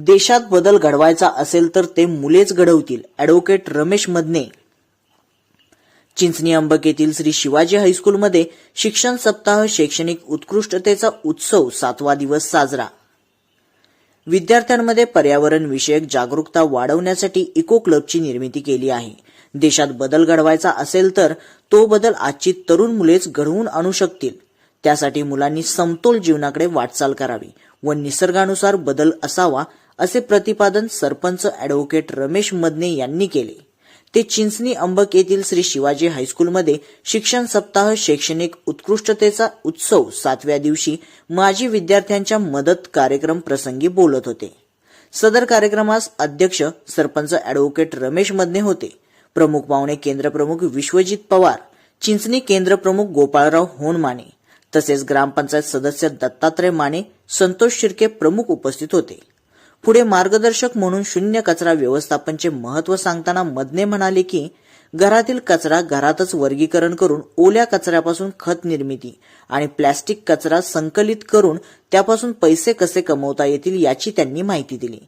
देशात बदल घडवायचा असेल तर ते मुलेच घडवतील. ऍडव्होकेट रमेश मदने. चिंचणी अंबकेतील श्री शिवाजी हायस्कूलमध्ये शिक्षण सप्ताह शैक्षणिक उत्कृष्टतेचा उत्सव सातवा दिवस साजरा. विद्यार्थ्यांमध्ये पर्यावरण विषयक जागरूकता वाढवण्यासाठी इको क्लबची निर्मिती केली आहे. देशात बदल घडवायचा असेल तर तो बदल आजची तरुण मुलेच घडवून आणू शकतील. त्यासाठी मुलांनी समतोल जीवनाकडे वाटचाल करावी व निसर्गानुसार बदल असावा असे प्रतिपादन सरपंच ॲडव्होकेट रमेश मदने यांनी केले. ते चिंचणी अंबक येथील श्री शिवाजी हायस्कूलमध्ये शिक्षण सप्ताह शैक्षणिक उत्कृष्टतेचा उत्सव सातव्या दिवशी माजी विद्यार्थ्यांच्या मदत कार्यक्रम प्रसंगी बोलत होते. सदर कार्यक्रमास अध्यक्ष सरपंच ॲडव्होकेट रमेश मदने होते. प्रमुख पाहुणे केंद्रप्रमुख विश्वजित पवार चिंचणी केंद्रप्रमुख गोपाळराव होनमाने तसेच ग्रामपंचायत सदस्य दत्तात्रय माने संतोष शिर्के प्रमुख उपस्थित होते. पुढे मार्गदर्शक म्हणून शून्य कचरा व्यवस्थापनचे महत्त्व सांगताना मदने म्हणाले की घरातील कचरा घरातच वर्गीकरण करून ओल्या कचऱ्यापासून खत निर्मिती आणि प्लॅस्टिक कचरा संकलित करून त्यापासून पैसे कसे कमवता येतील याची त्यांनी माहिती दिली.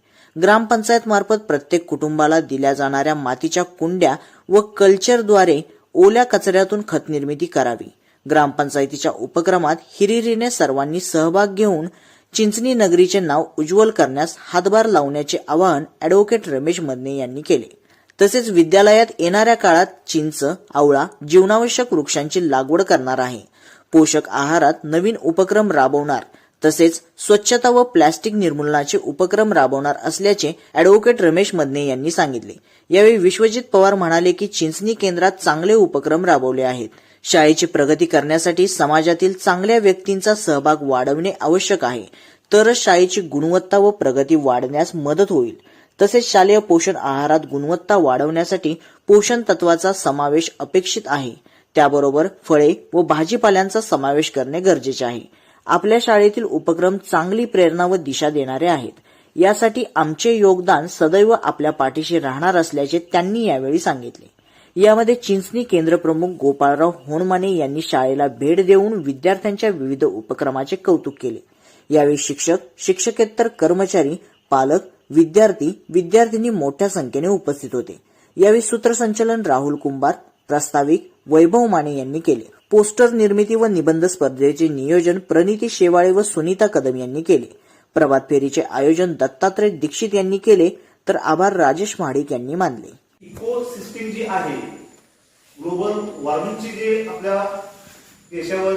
ग्रामपंचायत मार्फत प्रत्येक कुटुंबाला दिल्या जाणाऱ्या मातीच्या कुंड्या व कल्चरद्वारे ओल्या कचऱ्यातून खत निर्मिती करावी. ग्रामपंचायतीच्या उपक्रमात हिरिरीने सर्वांनी सहभाग घेऊन चिंचणी नगरीचे नाव उज्ज्वल करण्यास हातभार लावण्याचे आवाहन ॲडव्होकेट रमेश मदने यांनी केले. तसेच विद्यालयात येणाऱ्या काळात चिंच आवळा जीवनावश्यक वृक्षांची लागवड करणार आहे. पोषक आहारात नवीन उपक्रम राबवणार. तसेच स्वच्छता व प्लॅस्टिक निर्मूलनाचे उपक्रम राबवणार असल्याचे अॅडव्होकेट रमेश मदने यांनी सांगितले. यावेळी विश्वजित पवार म्हणाले की चिंचणी केंद्रात चांगले उपक्रम राबवले आहेत. शाळेची प्रगती करण्यासाठी समाजातील चांगल्या व्यक्तींचा सहभाग वाढवणे आवश्यक आहे. तरच शाळेची गुणवत्ता व प्रगती वाढण्यास मदत होईल. तसेच शालेय पोषण आहारात गुणवत्ता वाढवण्यासाठी पोषण तत्वाचा समावेश अपेक्षित आहे. त्याबरोबर फळे व भाजीपाल्यांचा समावेश करणे गरजेचे आहे. आपल्या शाळेतील उपक्रम चांगली प्रेरणा व दिशा देणारे आहेत. यासाठी आमचे योगदान सदैव आपल्या पाठीशी राहणार असल्याचे त्यांनी यावेळी सांगितले. यामध्ये चिंचणी केंद्रप्रमुख गोपाळराव होनमाने यांनी शाळेला भेट देऊन विद्यार्थ्यांच्या विविध उपक्रमाचे कौतुक केले. यावेळी शिक्षक शिक्षकेतर कर्मचारी पालक विद्यार्थी विद्यार्थिनी मोठ्या संख्येने उपस्थित होते. यावेळी सूत्रसंचलन राहुल कुंभार प्रास्ताविक वैभव माने यांनी केले. पोस्टर निर्मिती व निबंध स्पर्धेचे नियोजन प्रणिती शेवाळे व सुनीता कदम यांनी केले. प्रभात फेरीचे आयोजन दत्तात्रय दीक्षित यांनी केले तर आभार राजेश महाडिक यांनी मानले. ही जी आहे ग्लोबल वॉर्मिंगची जे आपल्या देशावर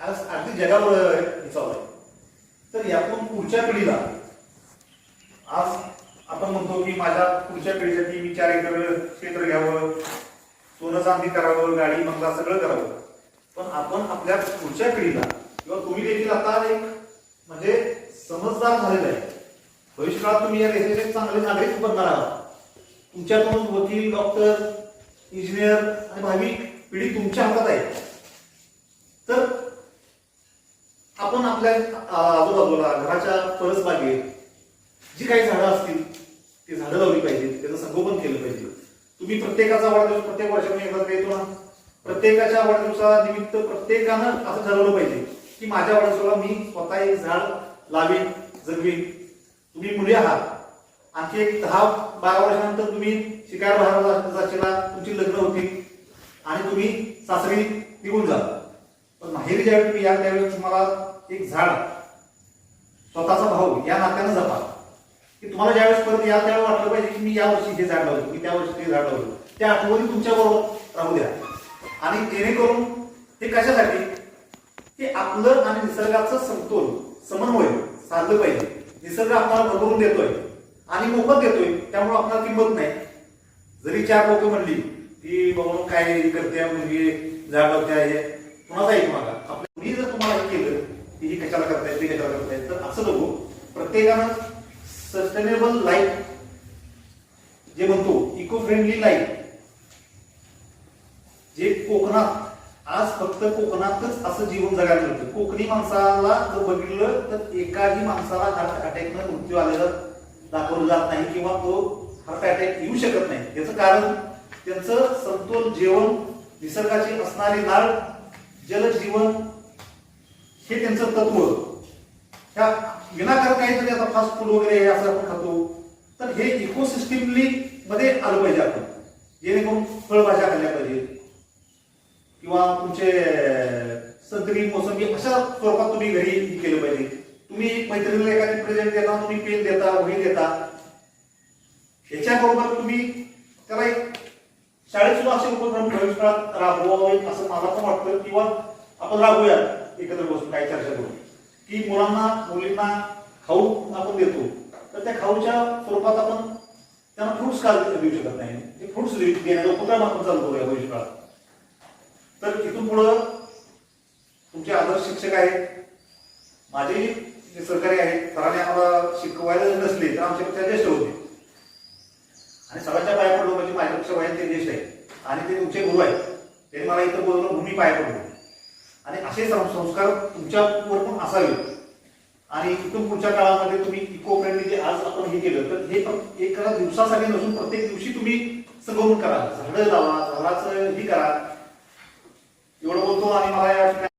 आज अगदी जगावर हे चालू आहे. तर यातून पुढच्या पिढीला आज आपण म्हणतो की माझ्या पुढच्या पिढीसाठी मी चार एकर क्षेत्र घ्यावं सोनं चांदी करावं गाडी मंगला सगळं करावं. पण आपण आपल्या पुढच्या पिढीला किंवा तुम्ही देखील आता एक म्हणजे समजदार झालेला आहे. भविष्यकाळात तुम्ही या देशाचे चांगले नागरिक बनणार आहात. तुमच्याकडून वकील डॉक्टर इंजिनियर आणि भाविक पिढी तुमच्या हातात आहे. तर आपण आपल्या आजूबाजूला घराच्या परसबागेत जी काही झाडं असतील ती झाडं लावली पाहिजेत. त्याचं संगोपन केलं पाहिजे. तुम्ही प्रत्येकाचा वाढदिवस प्रत्येक वर्षाने एकदा येतो ना. प्रत्येकाच्या वाढदिवसानिमित्त प्रत्येकानं असं ठरवलं पाहिजे की माझ्या वाढदिवसाला मी स्वतः एक झाड लावेन जगवेन. तुम्ही मुली आहात. आणखी एक दहा बारा वर्षानंतर तुम्ही शिकायला बाहेर जाशीला तुमची लग्न होती आणि तुम्ही सासरी निघून जा पण माहेरी ज्यावेळी तुम्ही या त्यावेळी तुम्हाला एक झाड स्वतःचा भाऊ या नात्यानं जपा. की तुम्हाला ज्यावेळेस परत या त्यावेळी वाटलं पाहिजे की मी या वर्षी हे झाड लावलं मी त्या वर्षी ते झाड लावलं. त्या आठवणी तुमच्याबरोबर राहू द्या. आणि जेणेकरून हे कशासाठी? की आपलं आणि निसर्गाचं समतोल समन्वय साधलं पाहिजे. निसर्ग आपल्याला भरभरून देतोय. आणि मोफत देतोय त्यामुळे आपल्याला किंमत नाही. जरी चार लोक म्हणली की बाबा काय करते मुलगी झाड लावते आहे कुणाचा ऐक मागा? आपल्या मी जर तुम्हाला हे केलं की ही कशाला करताय ते कशाला करताय तर असं नको प्रत्येकानं सस्टेनेबल लाईफ जे म्हणतो इको फ्रेंडली लाईफ जे कोकणात आज फक्त कोकणातच असं जीवन जगायला मिळतं. कोकणी माणसाला जर बघितलं तर एकाही माणसाला हार्ट अटॅकनं मृत्यू आलेला दाखवलं जात नाही किंवा तो हार्ट अटॅक येऊ शकत नाही. याचं कारण त्यांचं समतोल जेवण निसर्गाची असणारी नाळ जलजीवन हे त्यांचं तत्व. ह्या विनाकारण काहीतरी आता फास्ट फूड वगैरे हे असं आपण खातो. तर हे इकोसिस्टमली मध्ये आलं पाहिजे आपण. जेणेकरून फळभाज्या खाल्ल्या पाहिजे. किंवा तुमचे संत्री मोसंबी अशा स्वरूपात तुम्ही घरी केलं पाहिजे. तुम्ही मैत्रिणीला एखादी प्रेझेंट देता तुम्ही पेन देता वही देता. ह्याच्याबरोबर तुम्ही त्याला एक शाळेत सुद्धा असे उपक्रम काळात राबवावे असं मला पण वाटतं. किंवा आपण राबवूया एकत्र बसून काही चर्चा करून. की मुलांना मुलींना खाऊ आपण देतो. तर त्या खाऊच्या स्वरूपात आपण त्यांना फ्रुट्स का देऊ शकत नाही? ते फ्रुट्स देण्याचा उपक्रम आपण चालू करूया भविष्यकाळात तर इथून पुढं तुमचे आदर्श शिक्षक आहेत. माझे जे सहकारी आहेत सरांनी आम्हाला शिकवायला जर नसले तर आमच्यापेक्षा ज्येष्ठ होते. आणि सरांच्या पाया पडलो म्हणजे माझ्यापेक्षा वयाने ते ज्येष्ठ आहेत. आणि ते तुमचे गुरु आहेत. त्यांनी मला इथं बोलवलं भूमी पाया पडलो. आणि असे सं- संस्कार तुमच्यावर पण असावे आणि इथून पुढच्या काळामध्ये तुम्ही इको फ्रेंडली जे आज आपण हे केलं तर हे पण एका दिवसासाठी नसून प्रत्येक दिवशी तुम्ही संगोपन करा झाडं लावा झाडाचं हे करा. एवढं बोलतो आणि मला या ठिकाणी